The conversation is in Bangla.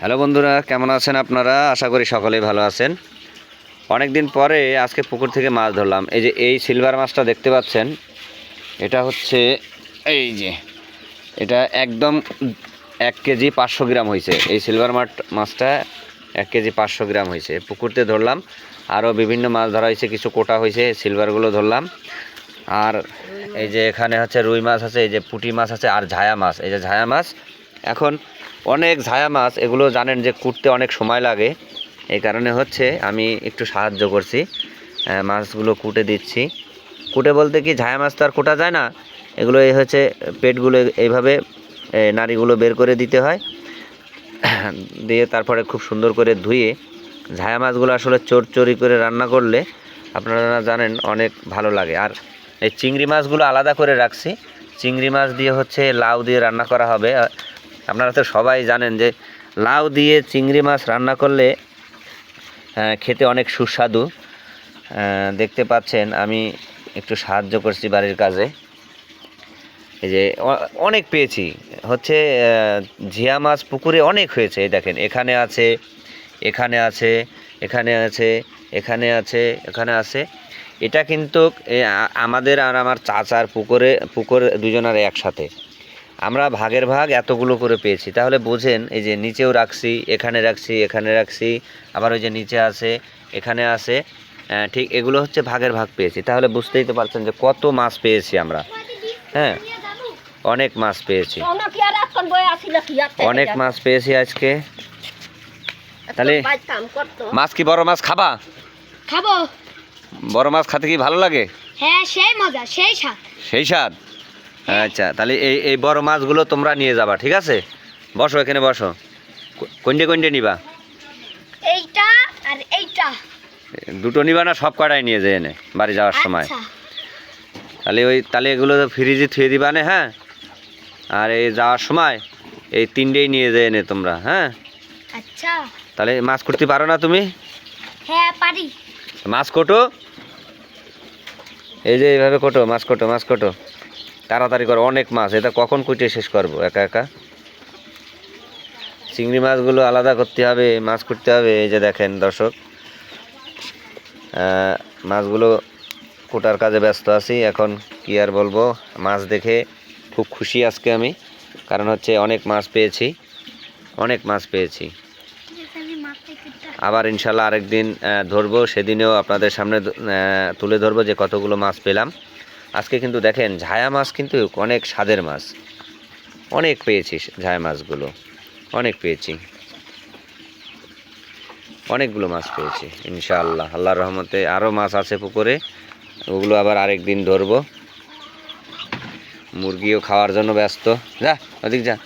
হ্যালো বন্ধুরা, কেমন আছেন আপনারা? আশা করি সকলেই ভালো আছেন। অনেক দিন পরে আজকে পুকুর থেকে মাছ ধরলাম। এই যে এই সিলভার মাছটা দেখতে পাচ্ছেন, এটা হচ্ছে এই যে, এটা একদম এক কেজি পাঁচশো গ্রাম হয়েছে। এই সিলভার মাঠ, মাছটা এক কেজি পাঁচশো গ্রাম হয়েছে। পুকুরতে ধরলাম আরও বিভিন্ন মাছ ধরা হয়েছে, কিছু কোটা হয়েছে সিলভারগুলো ধরলাম। আর এই যে এখানে হচ্ছে রুই মাছ আছে, এই যে পুঁটি মাছ আছে, আর ঝায়া মাছ। এই যে ঝায়া মাছ, এখন অনেক ঝায়া মাছ, এগুলো জানেন যে কুটতে অনেক সময় লাগে। এই কারণে হচ্ছে আমি একটু সাহায্য করছি মাছগুলো কুটে দিচ্ছি। কুটে বলতে কি ঝায়া মাছ তো আর কোটা যায় না, এগুলো এই হচ্ছে পেটগুলো এইভাবে নাড়িগুলো বের করে দিতে হয়। দিয়ে তারপরে খুব সুন্দর করে ধুয়ে, ঝায়া মাছগুলো আসলে চোর চড়ি করে রান্না করলে আপনারা জানেন অনেক ভালো লাগে। আর এই চিংড়ি মাছগুলো আলাদা করে রাখছি, চিংড়ি মাছ দিয়ে হচ্ছে লাউ দিয়ে রান্না করা হবে। আপনারা তো সবাই জানেন যে লাউ দিয়ে চিংড়ি মাছ রান্না করলে খেতে অনেক সুস্বাদু। দেখতে পাচ্ছেন আমি একটু সাহায্য করছি বাড়ির কাজে। এই যে অনেক পেয়েছি। হচ্ছে ঝিয়া মাছ পুকুরে অনেক হয়েছে, এই দেখেন। এখানে আছে এখানে আছে এখানে আছে এখানে আছে এখানে আছে। এটা কিন্তু আমাদের আর আমার চাচার পুকুরে, পুকুর দুজনের একসাথে। আমরা ভাগের ভাগ এতগুলো করে পেয়েছি। তাহলে বোঝেন এই যে নিচেও রাখছি এখানে রাখছি এখানে রাখছি আবার ওই যে নিচে আছে এখানে আছে ঠিক এগুলো হচ্ছে ভাগের ভাগ পেয়েছি। তাহলে বুঝতেই তো পারছেন যে কত মাছ পেয়েছি আমরা। হ্যাঁ অনেক মাছ পেয়েছি। অনেক মাছ পেয়েছি আজকে। তাহলে- মাছ কি বড় মাছ খাবা? খাব। বড় মাছ খেতে কি ভালো লাগে? হ্যাঁ সেই মজা সেই স্বাদ। সেই স্বাদ? আচ্ছা তাহলে এই এই বড় মাছগুলো তোমরা নিয়ে যাবা ঠিক আছে? বসো এখানে বসো। কোনটে কোনটে নিবা? এইটা আর এইটা। দুটো নিবা না সব কটাই নিয়ে যেয়ে এনে বাড়ি যাওয়ার সময়। আচ্ছা তাহলে ওই তাহলে এগুলো তো ফ্রিজে থুয়ে দিবা না হ্যাঁ? আর এই যাওয়ার সময় এই তিনটেই নিয়ে যেয়ে এনে তোমরা হ্যাঁ? আচ্ছা। তাহলে মাছ করতে পারো না তুমি? হ্যাঁ পারি। মাছ কোটো? এই যে এইভাবে কোটো মাছ কোটো মাছ কোটো। তাড়াতাড়ি করো, অনেক মাছ, এটা কখন কুটে শেষ করব? একা একা? চিংড়ি মাছগুলো আলাদা করতে হবে, মাছ কুটতে হবে, এই যে দেখেন দর্শক। মাছগুলো কোটার কাজে ব্যস্ত আছি, এখন কি আর বলব? মাছ দেখে খুব খুশি আজকে আমি, কারণ হচ্ছে অনেক মাছ পেয়েছি, অনেক মাছ পেয়েছি। আবার ইনশাল্লাহ আরেকদিন ধরবো, সেদিনেও আপনাদের সামনে তুলে ধরবো যে কতগুলো মাছ পেলাম। আজকে কিন্তু দেখেন, ঝায়া মাছ কিন্তু অনেক স্বাদের মাছ। অনেক পেয়েছি ঝায়া মাছগুলো। অনেক পেয়েছি। অনেকগুলো মাছ পেয়েছি, ইনশাআল্লাহ। আল্লাহর রহমতে আরও মাছ আছে পুকুরে। ওগুলো আবার আরেক দিন ধরবো। মুরগিও খাওয়ার জন্য ব্যস্ত। যা, ওদিক যা।